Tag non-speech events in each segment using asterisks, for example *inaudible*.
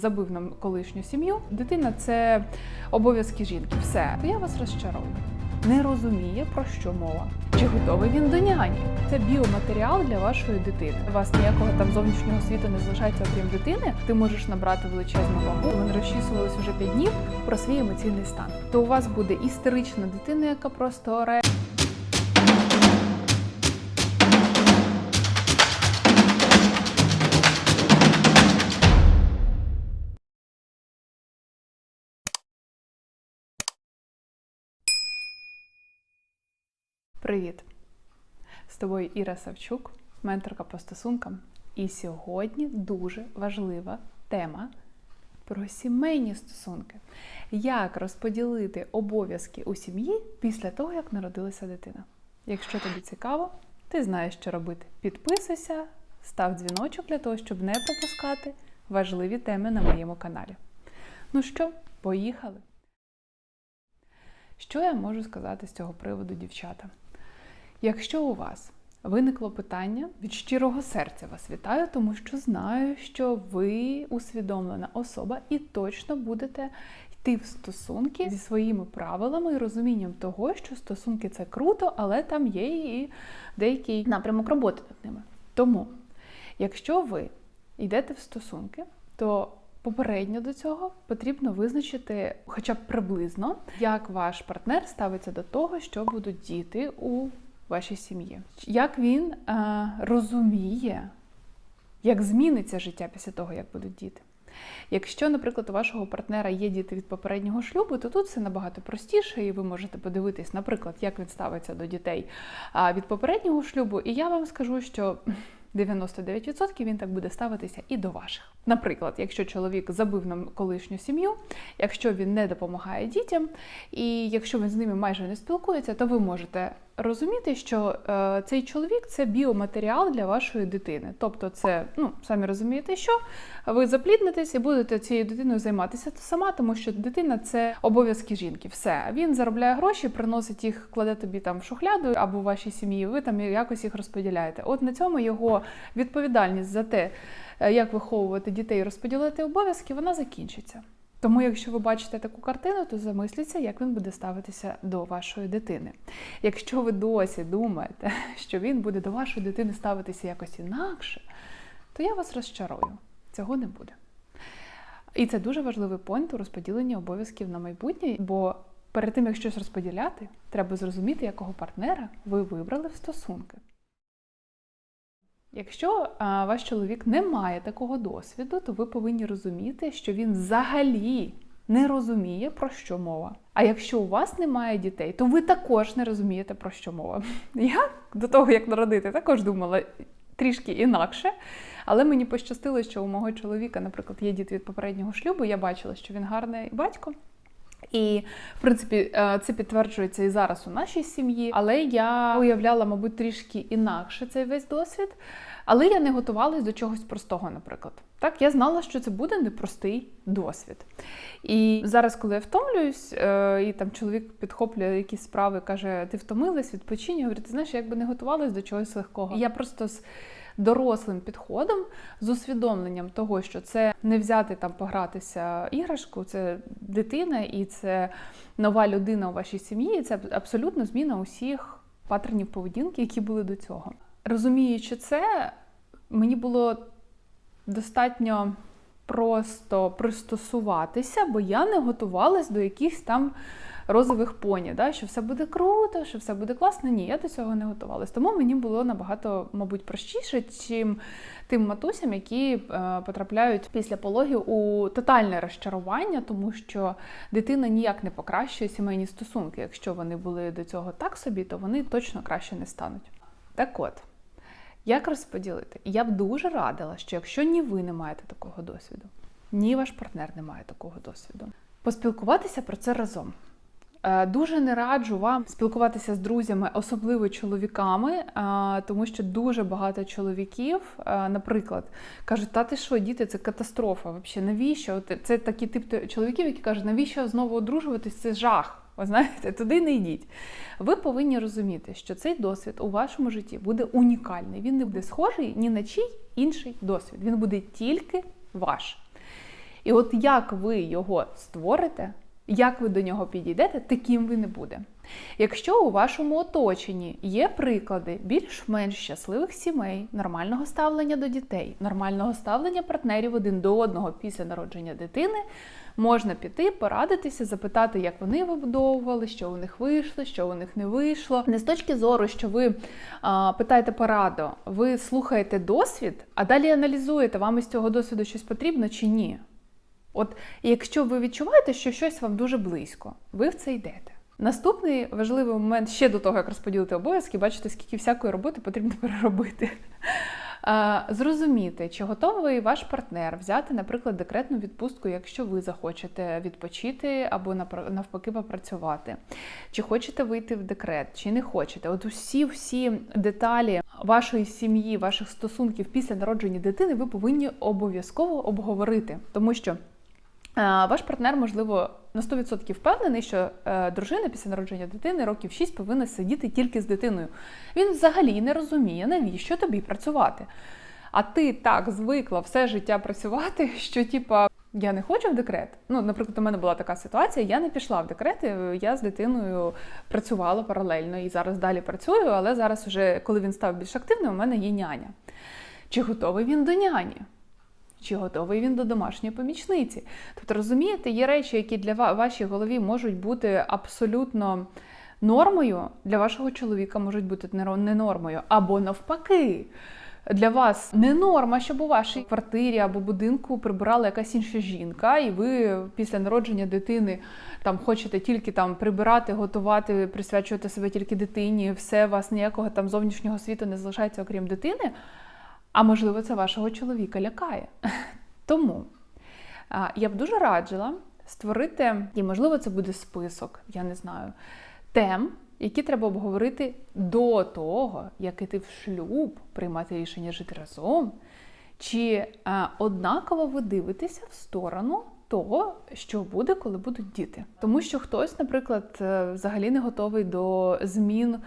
забив нам колишню сім'ю. Дитина це обов'язки жінки. Все, я вас розчарую. Не розуміє про що мова. Чи готовий він до няні? Це біоматеріал для вашої дитини. У вас ніякого там зовнішнього світу не залишається, окрім дитини. Ти можеш набрати величезну вагу. Вони розчісувались уже 5 днів про свій емоційний стан. То у вас буде істерична дитина, яка просто оре. Привіт! З тобою Іра Савчук, менторка по стосункам. І сьогодні дуже важлива тема про сімейні стосунки. Як розподілити обов'язки у сім'ї після того, як народилася дитина? Якщо тобі цікаво, ти знаєш, що робити. Підписуйся, став дзвіночок для того, щоб не пропускати важливі теми на моєму каналі. Ну що, поїхали? Що я можу сказати з цього приводу, дівчата? Якщо у вас виникло питання, від щирого серця вас вітаю, тому що знаю, що ви усвідомлена особа і точно будете йти в стосунки зі своїми правилами і розумінням того, що стосунки це круто, але там є і деякий напрямок роботи над ними. Тому, якщо ви йдете в стосунки, то Попередньо до цього потрібно визначити, хоча б приблизно, як ваш партнер ставиться до того, що будуть діти у вашій сім'ї. Як він е, розуміє, як зміниться життя після того, як будуть діти. Якщо, наприклад, у вашого партнера є діти від попереднього шлюбу, то тут все набагато простіше, і ви можете подивитись, наприклад, як він ставиться до дітей від попереднього шлюбу. І я вам скажу, що 99% він так буде ставитися і до ваших. Наприклад, якщо чоловік забив нам колишню сім'ю, якщо він не допомагає дітям, і якщо він з ними майже не спілкується, то ви можете розуміти, що е, цей чоловік це біоматеріал для вашої дитини. Тобто, це, ну самі розумієте, що ви запліднитесь і будете цією дитиною займатися сама, тому що дитина це обов'язки жінки. Все, він заробляє гроші, приносить їх, кладе тобі там в шухляду або в вашій сім'ї. Ви там якось їх розподіляєте. От на цьому його відповідальність за те, е, як виховувати дітей розподілити обов'язки, вона закінчиться. Тому, якщо ви бачите таку картину, то замисліться, як він буде ставитися до вашої дитини. Якщо ви досі думаєте, *laughs* що він буде до вашої дитини ставитися якось інакше, то я вас розчарую. Цього не буде. І це дуже важливий пойнт у розподіленні обов'язків на майбутнє, бо перед тим, як щось розподіляти, треба зрозуміти, якого партнера ви вибрали в стосунки. Якщо а, ваш чоловік не має такого досвіду, то ви повинні розуміти, що він взагалі не розуміє, про що мова. А якщо у вас немає дітей, то ви також не розумієте, про що мова. *laughs* Я до того, як народити, також думала трішки інакше. Але мені пощастило, що у мого чоловіка, наприклад, є діти від попереднього шлюбу. Я бачила, що він гарний батько. І, в принципі, це підтверджується і зараз у нашій сім'ї. Але я уявляла, мабуть, трішки інакше цей весь досвід. Але я не готувалась до чогось простого, наприклад. Так, я знала, що це буде непростий досвід. І зараз, коли я втомлююсь, і там чоловік підхоплює якісь справи, каже: ти втомилась, відпочинь. Я говорю, ти знаєш, я якби не готувалась до чогось легкого. І я просто з дорослим підходом, з усвідомленням того, що це не взяти там погратися іграшку, це дитина і це нова людина у вашій сім'ї. Це абсолютно зміна усіх паттернів поведінки, які були до цього. Розуміючи це, мені було достатньо просто пристосуватися, бо я не готувалась до якихось там розових поні, да, що все буде круто, що все буде класно. Ні, я до цього не готувалась. Тому мені було набагато, мабуть, простіше, чим тим матусям, які е, потрапляють після пологів у тотальне розчарування, тому що дитина ніяк не покращує сімейні стосунки. Якщо вони були до цього так собі, то вони точно краще не стануть. Так от. Як розподілити? Я б дуже радила, що якщо ні ви не маєте такого досвіду, ні ваш партнер не має такого досвіду, поспілкуватися про це разом. Дуже не раджу вам спілкуватися з друзями, особливо чоловіками, тому що дуже багато чоловіків, наприклад, кажуть, та ти що, діти, це катастрофа. Взагалі, навіщо? Це такий тип чоловіків, які кажуть, навіщо знову одружуватись? Це жах. Ви знаєте, туди не йдіть. Ви повинні розуміти, що цей досвід у вашому житті буде унікальний. Він не буде схожий ні на чий інший досвід. Він буде тільки ваш. І от як ви його створите, як ви до нього підійдете, таким він і буде. Якщо у вашому оточенні є приклади більш-менш щасливих сімей, нормального ставлення до дітей, нормального ставлення партнерів один до одного після народження дитини, можна піти, порадитися, запитати, як вони вибудовували, що у них вийшло, що у них не вийшло. Не з точки зору, що ви а, питаєте пораду, ви слухаєте досвід, а далі аналізуєте, вам із цього досвіду щось потрібно чи ні. От якщо ви відчуваєте, що щось вам дуже близько, ви в це йдете. Наступний важливий момент ще до того, як розподілити обов'язки, бачите, скільки всякої роботи потрібно *laughs* переробити. Зрозуміти, чи готовий ваш партнер взяти, наприклад, декретну відпустку, якщо ви захочете відпочити або навпаки попрацювати, чи хочете вийти в декрет, чи не хочете. От усі всі деталі вашої сім'ї, ваших стосунків після народження дитини ви повинні обов'язково обговорити, тому що. Ваш партнер, можливо, на 100% впевнений, що е, дружина після народження дитини років 6 повинна сидіти тільки з дитиною. Він взагалі не розуміє, навіщо тобі працювати. А ти так звикла все життя працювати, *laughs* що типа я не хочу в декрет. Ну, наприклад, у мене була така ситуація, я не пішла в декрет, я з дитиною працювала паралельно і зараз далі працюю, але зараз, вже, коли він став більш активним, у мене є няня. Чи готовий він до няні? Чи готовий він до домашньої помічниці? Тобто, розумієте, є речі, які для вашій голові можуть бути абсолютно нормою, для вашого чоловіка можуть бути не нормою, або навпаки. Для вас не норма, щоб у вашій квартирі або будинку прибирала якась інша жінка, і ви після народження дитини там хочете тільки там прибирати, готувати, присвячувати себе тільки дитині, все у вас ніякого там зовнішнього світу не залишається, окрім дитини. А можливо, це вашого чоловіка лякає. *laughs* Тому я б дуже раджила створити, і, можливо, це буде список, я не знаю, тем, які треба обговорити до того, як іти в шлюб, приймати рішення жити разом. Чи однаково ви дивитеся в сторону того, що буде, коли будуть діти? Тому що хтось, наприклад, е, взагалі не готовий до змін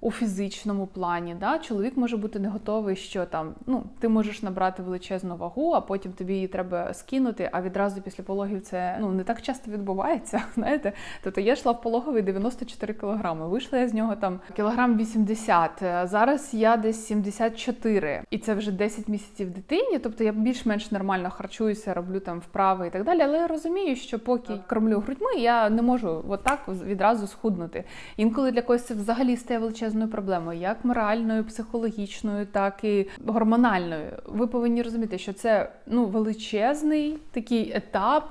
у фізичному плані. Да? Чоловік може бути не готовий, що там ну, ти можеш набрати величезну вагу, а потім тобі її треба скинути, а відразу після пологів це ну, не так часто відбувається. *laughs* знаєте. Тобто я йшла в пологовий 94 кілограми, вийшла я з нього там кілограм 80, зараз я десь 74. І це вже 10 місяців дитині, тобто я більш-менш нормально харчуюся, роблю там вправи і так далі. Але я розумію, що поки кормлю грудьми, я не можу отак відразу схуднути. Інколи для когось це взагалі стає величезною величезною проблемою, як моральною, психологічною, так і гормональною. Ви повинні розуміти, що це ну величезний такий етап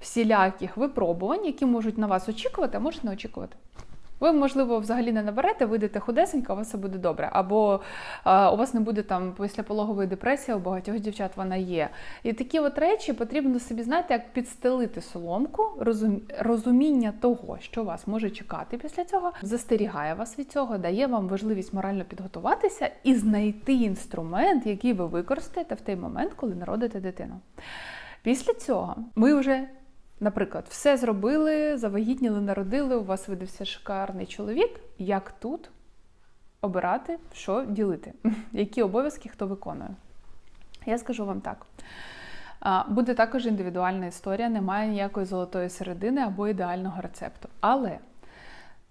всіляких випробувань, які можуть на вас очікувати, а можуть не очікувати. Ви, можливо, взагалі не наберете, вийдете худесенько, у вас все буде добре. Або а, у вас не буде там післяпологової депресії, у багатьох дівчат вона є. І такі от речі потрібно собі, знаєте, як підстелити соломку, розум... розуміння того, що вас може чекати після цього, застерігає вас від цього, дає вам можливість морально підготуватися і знайти інструмент, який ви використаєте в той момент, коли народите дитину. Після цього ми вже Наприклад, все зробили, завагітніли, народили, у вас видався шикарний чоловік. Як тут обирати, що ділити? *laughs* Які обов'язки хто виконує? Я скажу вам так. Буде також індивідуальна історія, немає ніякої золотої середини або ідеального рецепту. Але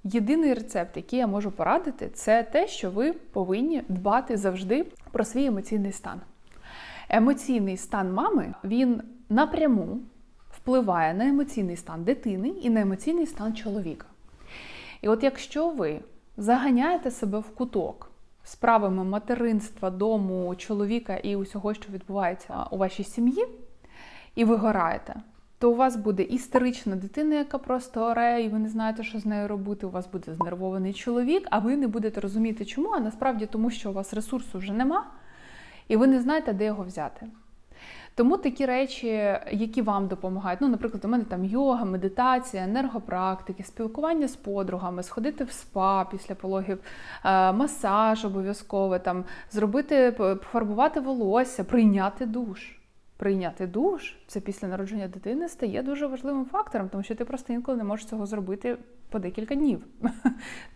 єдиний рецепт, який я можу порадити, це те, що ви повинні дбати завжди про свій емоційний стан. Емоційний стан мами він напряму впливає на емоційний стан дитини і на емоційний стан чоловіка. І от якщо ви заганяєте себе в куток справами материнства, дому, чоловіка і усього, що відбувається у вашій сім'ї, і ви гораєте, то у вас буде істерична дитина, яка просто оре, і ви не знаєте, що з нею робити. У вас буде знервований чоловік, а ви не будете розуміти, чому, а насправді тому, що у вас ресурсу вже нема, і ви не знаєте, де його взяти. Тому такі речі, які вам допомагають, ну, наприклад, у мене там йога, медитація, енергопрактики, спілкування з подругами, сходити в спа після пологів, е, масаж обов'язково, там зробити, пофарбувати волосся, прийняти душ. Прийняти душ це після народження дитини стає дуже важливим фактором, тому що ти просто інколи не можеш цього зробити по декілька днів. *laughs*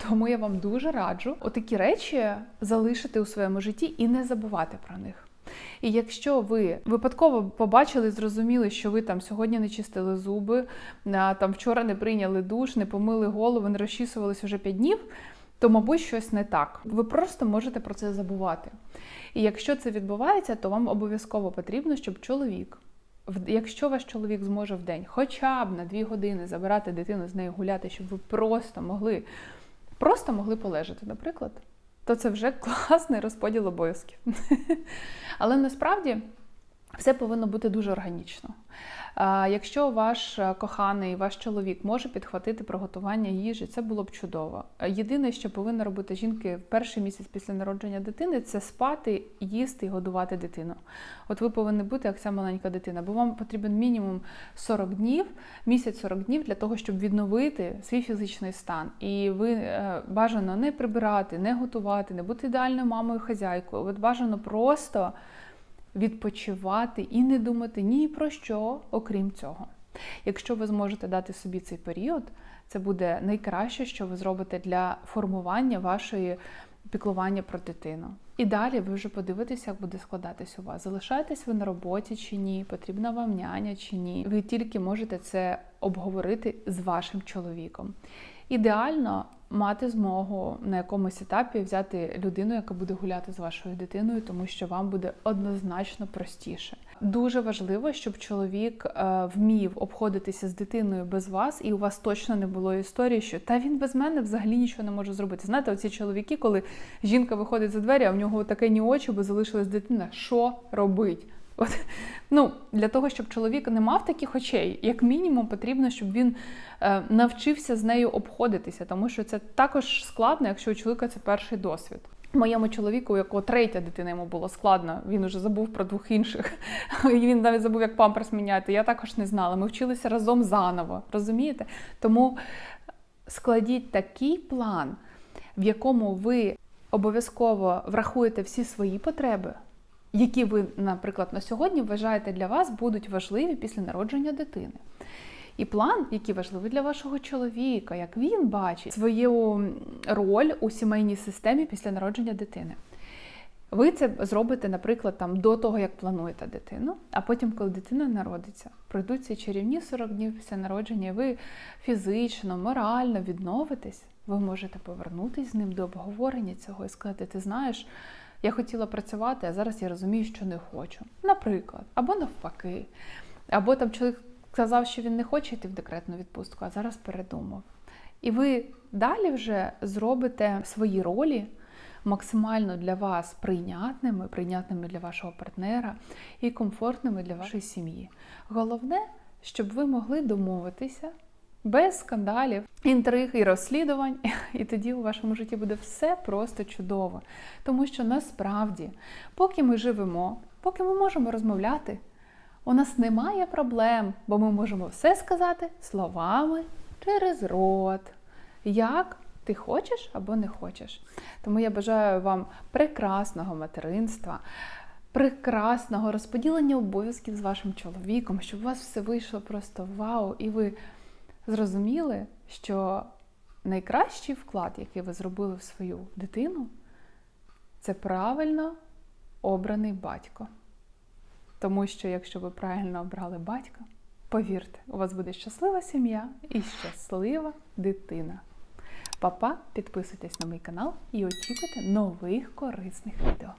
Тому я вам дуже раджу отакі речі залишити у своєму житті і не забувати про них. І якщо ви випадково побачили, зрозуміли, що ви там сьогодні не чистили зуби, там вчора не прийняли душ, не помили голову, не розчісувались вже 5 днів, то, мабуть, щось не так. Ви просто можете про це забувати. І якщо це відбувається, то вам обов'язково потрібно, щоб чоловік, якщо ваш чоловік зможе в день хоча б на 2 години забирати дитину з нею гуляти, щоб ви просто могли, просто могли полежати, наприклад, то це вже класний розподіл обов'язків. *laughs* Але насправді все повинно бути дуже органічно. Якщо ваш е, коханий, ваш чоловік може підхватити приготування їжі, це було б чудово. Е, Єдине, що повинна робити жінки в перший місяць після народження дитини, це спати, їсти і годувати дитину. От ви повинні бути як ця маленька дитина, бо вам потрібен мінімум 40 днів, місяць 40 днів для того, щоб відновити свій фізичний стан. І ви е, бажано не прибирати, не готувати, не бути ідеальною мамою хазяйкою. От бажано просто відпочивати і не думати ні про що, окрім цього. Якщо ви зможете дати собі цей період, це буде найкраще, що ви зробите для формування вашої піклування про дитину. І далі ви вже подивитеся, як буде складатись у вас. Залишаєтесь ви на роботі чи ні, потрібна вам няня чи ні. Ви тільки можете це обговорити з вашим чоловіком. Ідеально мати змогу на якомусь етапі взяти людину, яка буде гуляти з вашою дитиною, тому що вам буде однозначно простіше. Дуже важливо, щоб чоловік е, вмів обходитися з дитиною без вас, і у вас точно не було історії, що та він без мене взагалі нічого не може зробити. Знаєте, оці чоловіки, коли жінка виходить за двері, а в нього таке ні очі, бо залишилась дитина. Що робить? От, ну, для того, щоб чоловік не мав таких очей, як мінімум, потрібно, щоб він е, навчився з нею обходитися, тому що це також складно, якщо у чоловіка це перший досвід. Моєму чоловіку, у якого третя дитина йому було складно, він уже забув про двох інших. *laughs* Він навіть забув, як памперс міняти. Я також не знала. Ми вчилися разом заново. Розумієте? Тому складіть такий план, в якому ви обов'язково врахуєте всі свої потреби, які ви, наприклад, на сьогодні вважаєте для вас будуть важливі після народження дитини. І план, який важливий для вашого чоловіка, як він бачить свою роль у сімейній системі після народження дитини. Ви це зробите, наприклад, там до того, як плануєте дитину, а потім, коли дитина народиться, пройдуть ці чарівні 40 днів після народження, і ви фізично, морально відновитесь, ви можете повернутися з ним до обговорення цього і сказати: ти знаєш, я хотіла працювати, а зараз я розумію, що не хочу. Наприклад, або навпаки, або там чоловік сказав, що він не хоче йти в декретну відпустку, а зараз передумав. І ви далі вже зробите свої ролі максимально для вас прийнятними, прийнятними для вашого партнера і комфортними для вашої сім'ї. Головне, щоб ви могли домовитися без скандалів, інтриг і розслідувань, *laughs* і тоді у вашому житті буде все просто чудово. Тому що насправді, поки ми живемо, поки ми можемо розмовляти, у нас немає проблем, бо ми можемо все сказати словами через рот. Як ти хочеш або не хочеш. Тому я бажаю вам прекрасного материнства, прекрасного розподілення обов'язків з вашим чоловіком, щоб у вас все вийшло просто вау, і ви зрозуміли, що найкращий вклад, який ви зробили в свою дитину, це правильно обраний батько. Тому що якщо ви правильно обрали батька, повірте, у вас буде щаслива сім'я і щаслива дитина. Папа, підписуйтесь на мій канал і очікуйте нових корисних відео.